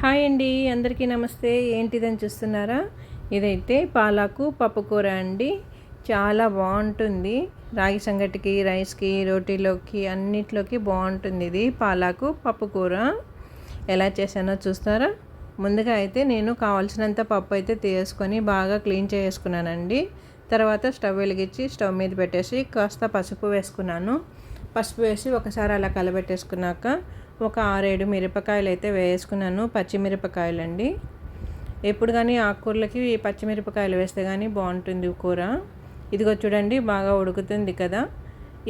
Hi అండి అందరికీ నమస్తే. ఏంటిదని చూస్తున్నారా? ఇదైతే పాలాకు పప్పుకూర అండి. చాలా బాగుంటుంది. రాగి సంగటికి రైస్కి రోటీలోకి అన్నిట్లోకి బాగుంటుంది ఇది పాలాకు పప్పుకూర ఎలా చేశానో చూస్తారా? ముందుగా అయితే నేను కావాల్సినంత పప్పు అయితే తీసుకొని బాగా క్లీన్ చేసుకున్నానండి. తర్వాత స్టవ్ వెలిగించి స్టవ్ మీద పెట్టేసి కాస్త పసుపు వేసుకున్నాను. పసుపు వేసి ఒకసారి అలా కలబెట్టేసుకున్నాక ఒక ఆరేడు మిరపకాయలు అయితే వేసుకున్నాను పచ్చిమిరపకాయలు అండి ఎప్పుడు కానీ ఆకుకూరలకి పచ్చిమిరపకాయలు వేస్తే కానీ బాగుంటుంది కూర. ఇదిగో చూడండి బాగా ఉడుకుతుంది కదా.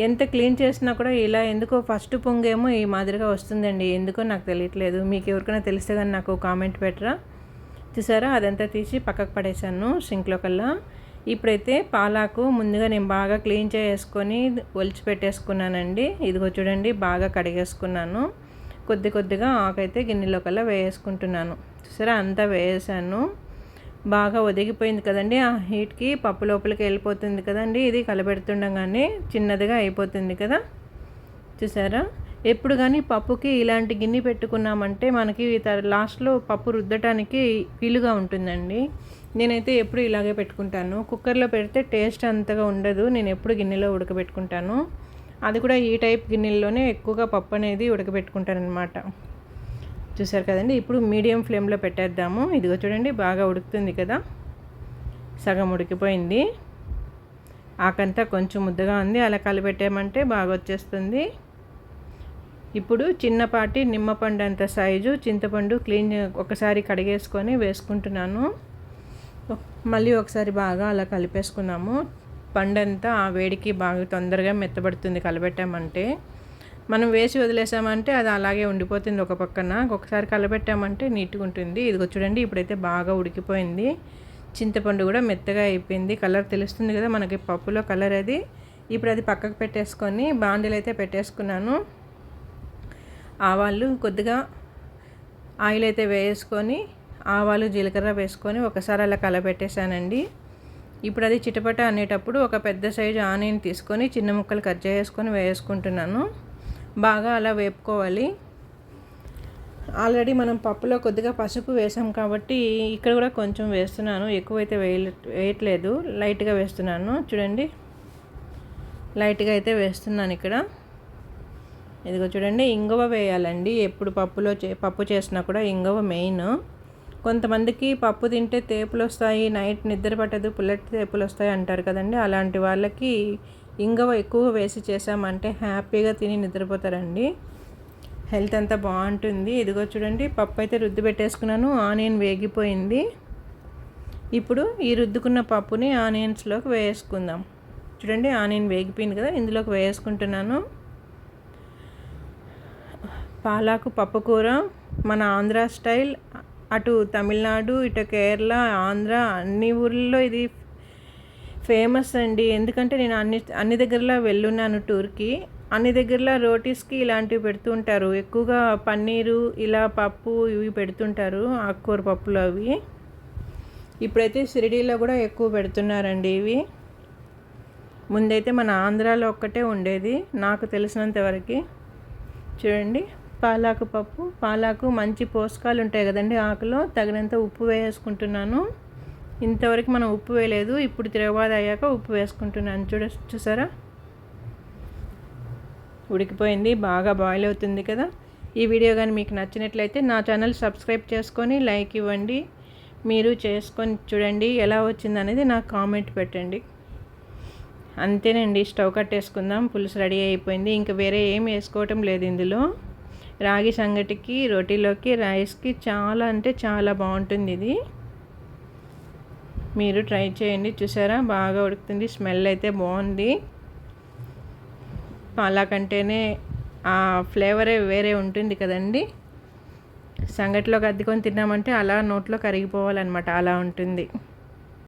ఎంత క్లీన్ చేసినా కూడా ఇలా ఎందుకో ఫస్ట్ పొంగేమో ఈ మాదిరిగా వస్తుందండి. ఎందుకో నాకు తెలియట్లేదు. మీకు ఎవరికైనా తెలిస్తే కానీ నాకు కామెంట్ పెట్టరా. చూసారా? అదంతా తీసి పక్కకు పడేసాను సింక్లో కల్లా. ఇప్పుడైతే పాలాకు ముందుగా నేను బాగా క్లీన్ చేసుకొని ఒలిచి పెట్టేసుకున్నానండి ఇదిగో చూడండి బాగా కడిగేసుకున్నాను. కొద్ది కొద్దిగా ఆకైతే గిన్నెలో కల్లా వేసుకుంటున్నాను చూసారా? అంతా వేసాను. బాగా ఒదిగిపోయింది కదండి. ఆ హీట్కి పప్పు లోపలికి వెళ్ళిపోతుంది కదండి. ఇది కలబెడుతుండగానే చిన్నదిగా అయిపోతుంది కదా. చూసారా? ఎప్పుడు కానీ పప్పుకి ఇలాంటి గిన్నె పెట్టుకున్నామంటే మనకి లాస్ట్లో పప్పు రుద్దటానికి వీలుగా ఉంటుందండి. నేనైతే ఎప్పుడు ఇలాగే పెట్టుకుంటాను. కుక్కర్లో పెడితే టేస్ట్ అంతగా ఉండదు. నేను ఎప్పుడు గిన్నెలో ఉడకబెట్టుకుంటాను. అది కూడా ఈ టైప్ గిన్నెల్లోనే ఎక్కువగా పప్పు అనేది ఉడకబెట్టుకుంటారనమాట. చూసారు కదండి? ఇప్పుడు మీడియం ఫ్లేమ్లో పెట్టేద్దాము. ఇదిగో చూడండి బాగా ఉడుకుతుంది కదా? సగం ఉడికిపోయింది. ఆకంతా కొంచెం ముద్దగా ఉంది. అలా కలిపెట్టామంటే బాగా వచ్చేస్తుంది. ఇప్పుడు చిన్నపాటి నిమ్మపండు అంత సైజు చింతపండు క్లీన్ ఒకసారి కడిగేసుకొని వేసుకుంటున్నాను. మళ్ళీ ఒకసారి బాగా అలా కలిపేసుకున్నాము. పండంతా ఆ వేడికి బాగా తొందరగా మెత్తబడుతుంది కలబెట్టామంటే. మనం వేసి వదిలేసామంటే అది అలాగే ఉండిపోతుంది ఒక పక్కన. ఒకసారి కలబెట్టామంటే నీట్గా ఉంటుంది. ఇదిగో చూడండి ఇప్పుడైతే బాగా ఉడికిపోయింది. చింతపండు కూడా మెత్తగా అయిపోయింది. కలర్ తెలుస్తుంది కదా మనకి పప్పులో కలర్ అది. ఇప్పుడు అది పక్కకు పెట్టేసుకొని బాండీలు అయితే పెట్టేసుకున్నాను. ఆవాళ్ళు కొద్దిగా ఆయిల్ అయితే వేసుకొని ఆవాలు జీలకర్ర వేసుకొని ఒకసారి అలా కలబెట్టేశానండి. ఇప్పుడు అది చిటపట అనేటప్పుడు ఒక పెద్ద సైజు ఆనియన్ తీసుకొని చిన్న ముక్కలు కట్ చేసుకొని వేసుకుంటున్నాను. బాగా అలా వేపుకోవాలి. ఆల్రెడీ మనం పప్పులో కొద్దిగా పసుపు వేసాం కాబట్టి ఇక్కడ కూడా కొంచెం వేస్తున్నాను. ఎక్కువైతే వేయ వేయట్లేదు. లైట్గా వేస్తున్నాను. చూడండి. లైట్గా అయితే వేస్తున్నాను ఇక్కడ. ఇదిగో చూడండి. ఇంగువ వేయాలండి. ఎప్పుడు పప్పులో చే పప్పు చేసినా కూడా ఇంగువ మెయిన్. కొంతమందికి పప్పు తింటే తేపులు వస్తాయి నైట్ నిద్ర పట్టదు పుల్లటి తేపులు వస్తాయి అంటారు కదండి. అలాంటి వాళ్ళకి ఇంగవ ఎక్కువ వేసి చేసామంటే హ్యాపీగా తిని నిద్రపోతారండి. హెల్త్ అంతా బాగుంటుంది. ఇదిగో చూడండి పప్పు అయితే రుద్దు పెట్టేసుకున్నాను ఆనియన్ వేగిపోయింది. ఇప్పుడు ఈ రుద్దుకున్న పప్పుని ఆనియన్స్లోకి వేసుకుందాం. చూడండి ఆనియన్ వేగిపోయింది కదా ఇందులోకి వేసుకుంటున్నాను. పాలాకు పప్పు కూర మన ఆంధ్ర స్టైల్ అటు తమిళనాడు ఇటు కేరళ ఆంధ్ర అన్ని ఊర్లలో ఇది ఫేమస్ అండి. ఎందుకంటే నేను అన్ని అన్ని దగ్గరలో వెళ్ళున్నాను టూర్కి. అన్ని దగ్గరలో రోటీస్కి ఇలాంటివి పెడుతుంటారు. ఎక్కువగా పన్నీరు ఇలా పప్పు ఇవి పెడుతుంటారు ఆకుకూర పప్పులు అవి. ఇప్పుడైతే షిరిడీలో కూడా ఎక్కువ పెడుతున్నారండి ఇవి. ముందైతే మన ఆంధ్రాలో ఒక్కటే ఉండేది నాకు తెలిసినంత వరకు చూడండి. పాలాకు పప్పు. పాలాకు మంచి పోషకాలు ఉంటాయి కదండి ఆకులో. తగినంత ఉప్పు వేసుకుంటున్నాను. ఇంతవరకు మనం ఉప్పు వేయలేదు. ఇప్పుడు తిరగబాద అయ్యాక ఉప్పు వేసుకుంటున్నాను. చూడ చూసారా? ఉడికిపోయింది. బాగా బాయిల్ అవుతుంది కదా. ఈ వీడియో కానీ మీకు నచ్చినట్లయితే నా ఛానల్ సబ్స్క్రైబ్ చేసుకొని లైక్ ఇవ్వండి. మీరు చేసుకొని చూడండి. ఎలా వచ్చింది అనేది నాకు కామెంట్ పెట్టండి. అంతేనండి. స్టవ్ కట్టేసుకుందాం. పులుసు రెడీ అయిపోయింది. ఇంకా వేరే ఏం వేసుకోవటం లేదు ఇందులో. రాగి సంగటికి రోటీలోకి రైస్కి చాలా అంటే చాలా బాగుంటుంది ఇది. మీరు ట్రై చేయండి. చూసారా? బాగా ఉడుకుతుంది. స్మెల్ అయితే బాగుంది. అలా కంటేనే ఆ ఫ్లేవరే వేరే ఉంటుంది కదండి. సంగటిలోకి అద్దుకొని తిన్నామంటే అలా నోట్లో కరిగిపోవాలన్నమాట. అలా ఉంటుంది.